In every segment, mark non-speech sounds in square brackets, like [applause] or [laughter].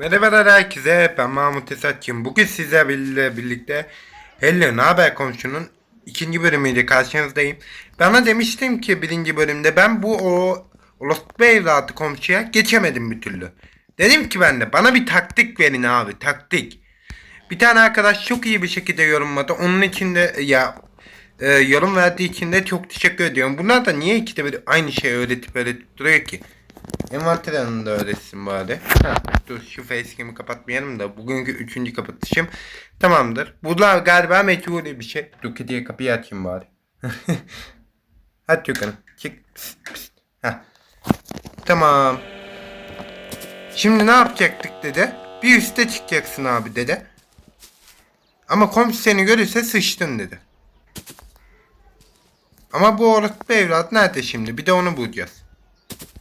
Merhabalar herkese ben Mahmut Esatçım. Bugün sizlerle birlikte Hello ne haber komşunun ikinci bölümüyle karşınızdayım. Bana demiştim ki birinci bölümde ben bu o orospu evladı komşuya geçemedim bir türlü. Dedim ki ben de bana bir taktik verin abi taktik. Bir tane arkadaş çok iyi bir şekilde yorumladı. Onun için de ya e, yorum verdiği için de çok teşekkür ediyorum. Bunlar da niye ikide bir aynı şeyi öğretip öğretip duruyor ki? Envanter yanında öğretsin bari. Ha, dur şu facecam'i kapatmayalım da bugünkü üçüncü kapatışım tamamdır. Bunlar galiba meçhul bir şey. Dur kediye kapıyı açayım bari. [laughs] Hadi Gökhan'ım çık. Pist, pist. Ha. Tamam. Şimdi ne yapacaktık dede? Bir üste çıkacaksın abi dede. Ama komşu seni görürse sıçtın dedi. Ama bu orospu evlat nerede şimdi? Bir de onu bulacağız.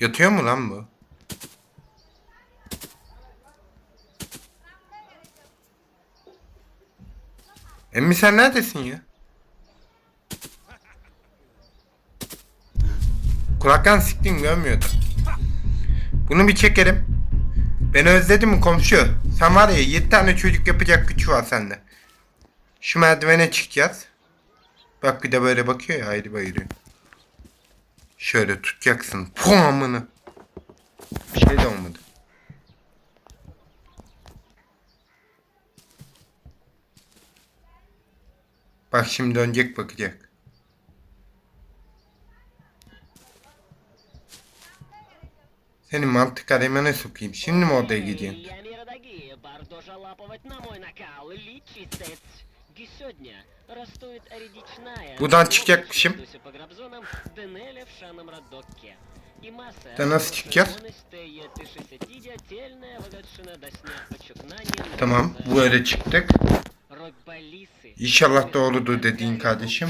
Yatıyor mu lan bu? Emmi sen neredesin ya? Kulaktan siktin görmüyordu. Bunu bir çekerim. Beni özledin mi komşu? Sen var ya 7 tane çocuk yapacak gücü var sende. Şu merdivene çıkacağız. Bak bir de böyle bakıyor ya ayrı bayırıyor. Şöyle tutacaksın. Pum amını. Bir şey de olmadı. Bak şimdi dönecek bakacak. Senin mantık alemine sokayım. Şimdi mi odaya gidiyorsun? Buradan çıkacakmışım. Da nasıl çıkacağız? Tamam, böyle çıktık. İnşallah doğrudur dediğin kardeşim.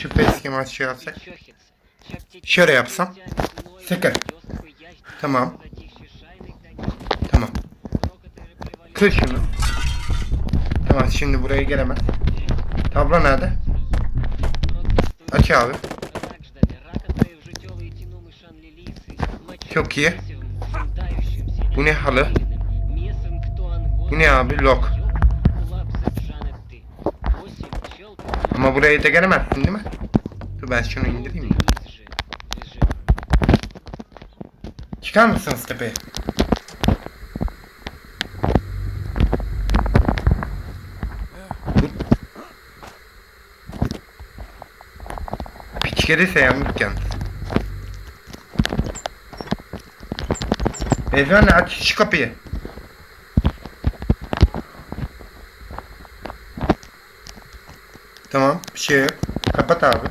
Şu peski maçı yapsak. Şöyle yapsam. Sıkır. Tamam. Tamam. Kır şunu. Tamam şimdi buraya gelemez. Tablo nerede? Aç abi. Çok iyi. Bu ne halı? Bu ne abi? Lok. Ama buraya da gelemezsin değil mi? Dur ben şunu indireyim mi? Çıkar mısınız tepeye? Gelirse yalnız. Beyefendi aç şu kapıyı. Tamam bir şey yok. Kapat abi.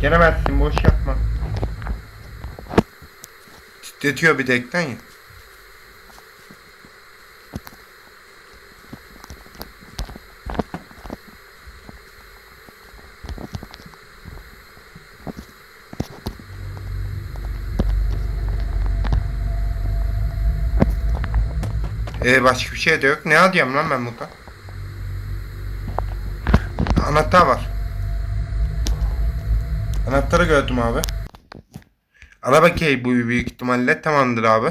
Gelemezsin boş yapma. Titretiyor bir de ekran ya. Ee, başka bir şey de yok. Ne alacağım lan ben burada? Anahtar var. Anahtarı gördüm abi. Araba key bu büyük ihtimalle tamamdır abi.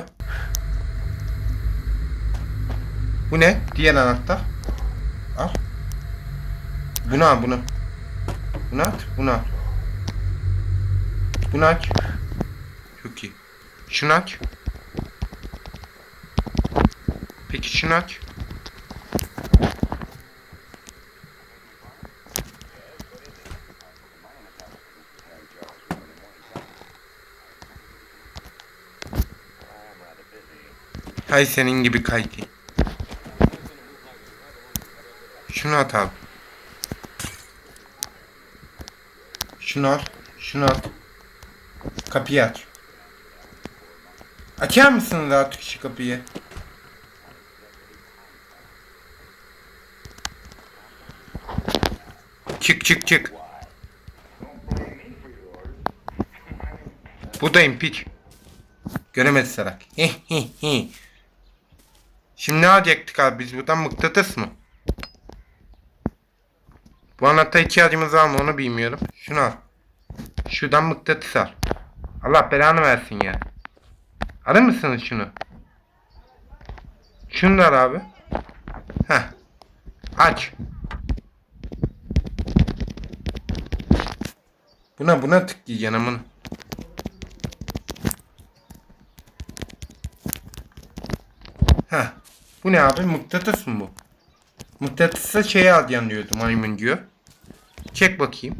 Bu ne? Diğer anahtar. Al. Bunu al bunu. Bunu at. Bunu al. Bunu aç. Çok iyi. Şunu aç. Peki aç. Hay senin gibi kayki. Şunu at abi. Şunu al. Şunu al. Kapıyı aç. Açar mısınız artık şu kapıyı? Çık çık çık. Buradayım piç. Göremedi salak. Şimdi ne alacaktık abi biz buradan mıknatıs mı? Bu anahtar ihtiyacımız var mı onu bilmiyorum. Şunu al. Şuradan mıknatıs al. Allah belanı versin ya. Alır mısınız şunu? Al abi. Heh. Aç. Buna buna tıklayacaksın amına. Heh. Bu ne abi? Mıknatıs mı bu? Mıknatısla şey alacaksın diyordu maymuncuğu. Çek bakayım.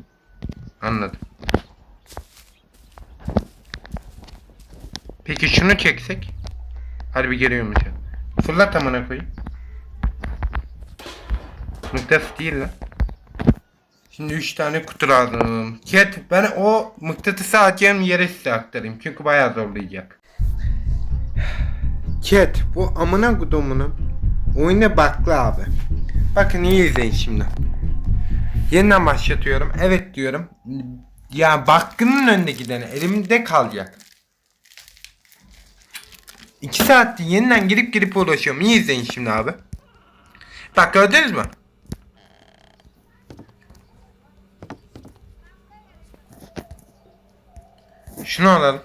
Anladım. Peki şunu çeksek? Harbi geliyor mu sen? Fırlat amına koyayım. Mıknatıs değil lan. Şimdi 3 tane kutu lazım. Cat ben o mıknatısı atacağım yere size aktarayım. Çünkü bayağı zorlayacak. Cat bu amına kudumunun oyuna bakla abi. Bakın iyi izleyin şimdi. Yeniden başlatıyorum. Evet diyorum. Ya bakkının önünde gideni elimde kalacak. 2 saattir yeniden girip girip uğraşıyorum. İyi izleyin şimdi abi. Bak gördünüz mü? Şunu alalım.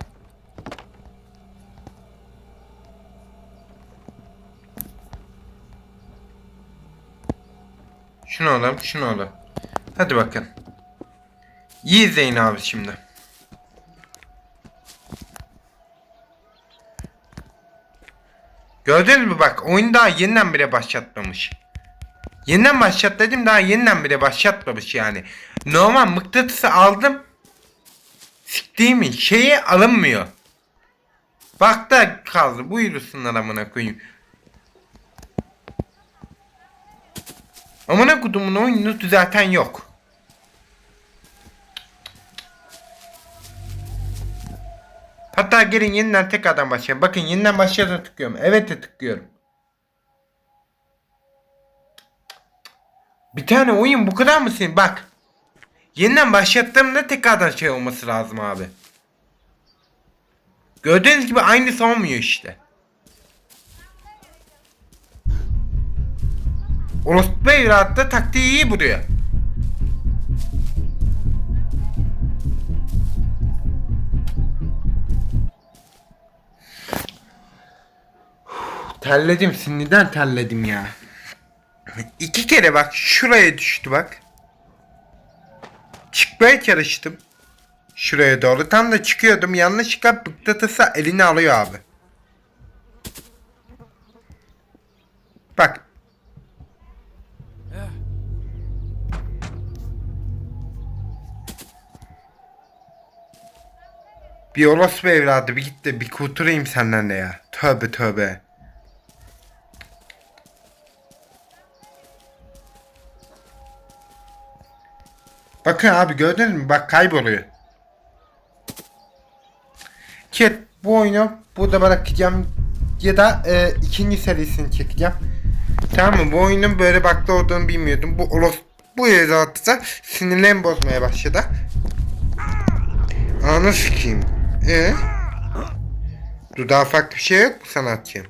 Şunu alalım, şunu alalım. Hadi bakın. İyi izleyin abi şimdi. Gördünüz mü bak oyun daha yeniden bile başlatmamış. Yeniden başlat dedim daha yeniden bile başlatmamış yani. Normal mıknatısı aldım. Siktiğimin şeyi alınmıyor. Bak da kaldı. Buyursunlar amına koyayım. Amına kodumun oyunu zaten yok. Hatta gelin yeniden tekrardan başlayalım. Bakın yeniden başlayalım tıklıyorum. Evet de tıklıyorum. Bir tane oyun bu kadar mı senin? Bak. Yeniden başlattığımda tekrardan şey olması lazım abi. Gördüğünüz gibi aynısı olmuyor işte. Orospu evlatta taktiği iyi buluyor. Terledim sinirden terledim ya. İki kere bak şuraya düştü bak. Çıkmaya çalıştım. Şuraya doğru tam da çıkıyordum yanlışlıkla mıknatısı elini alıyor abi. Bak. Bir orospu evladı bir git de bir kurtulayım senden de ya. Tövbe tövbe. Bakın abi gördünüz mü? Bak kayboluyor. Chat bu oyunu burada bırakacağım ya da e, ikinci serisini çekeceğim. Tamam mı? Bu oyunun böyle baklı olduğunu bilmiyordum. Bu olos bu yazatsa sinirlerim bozmaya başladı. Anı sikeyim. E? Dur daha farklı bir şey yok mu sanatçı?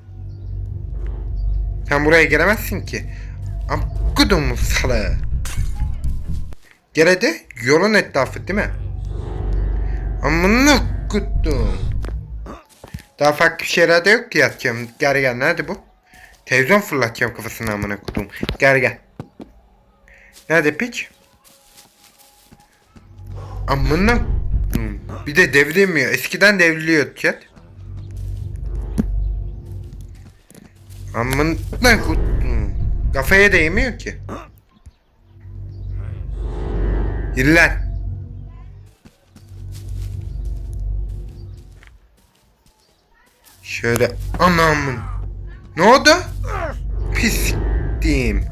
Sen buraya gelemezsin ki. Am kudumu salağı. Gel hadi. Yolun etrafı değil mi? Amına kuttum. Daha farklı bir şeyler de yok ki yatacağım. Gel gel nerede bu? Televizyon fırlatacağım kafasına amına kuttum. Gel gel. Nerede piç? Amına. Bir de devrilmiyor. Eskiden devriliyor chat. Amına kuttum. Kafaya değmiyor ki. İller. Şöyle anamın. Ne oldu? Pisliktim.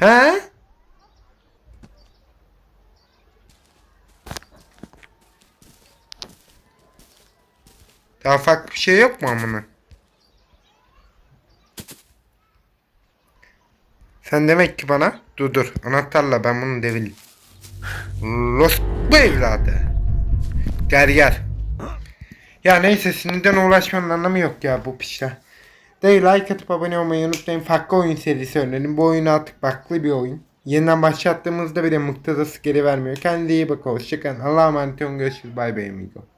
He? Daha farklı bir şey yok mu amına? Sen demek ki bana dur dur anahtarla ben bunu devireyim. Los bu evladı. Gel gel. Ya neyse sinirden uğraşmanın anlamı yok ya bu piçler. Değil like atıp abone olmayı unutmayın. Farklı oyun serisi önerin. Bu oyun artık farklı bir oyun. Yeniden başlattığımızda bile muktadası geri vermiyor. Kendinize iyi bakın. Hoşçakalın. Allah'a emanet olun. Görüşürüz. Bay bay amigo.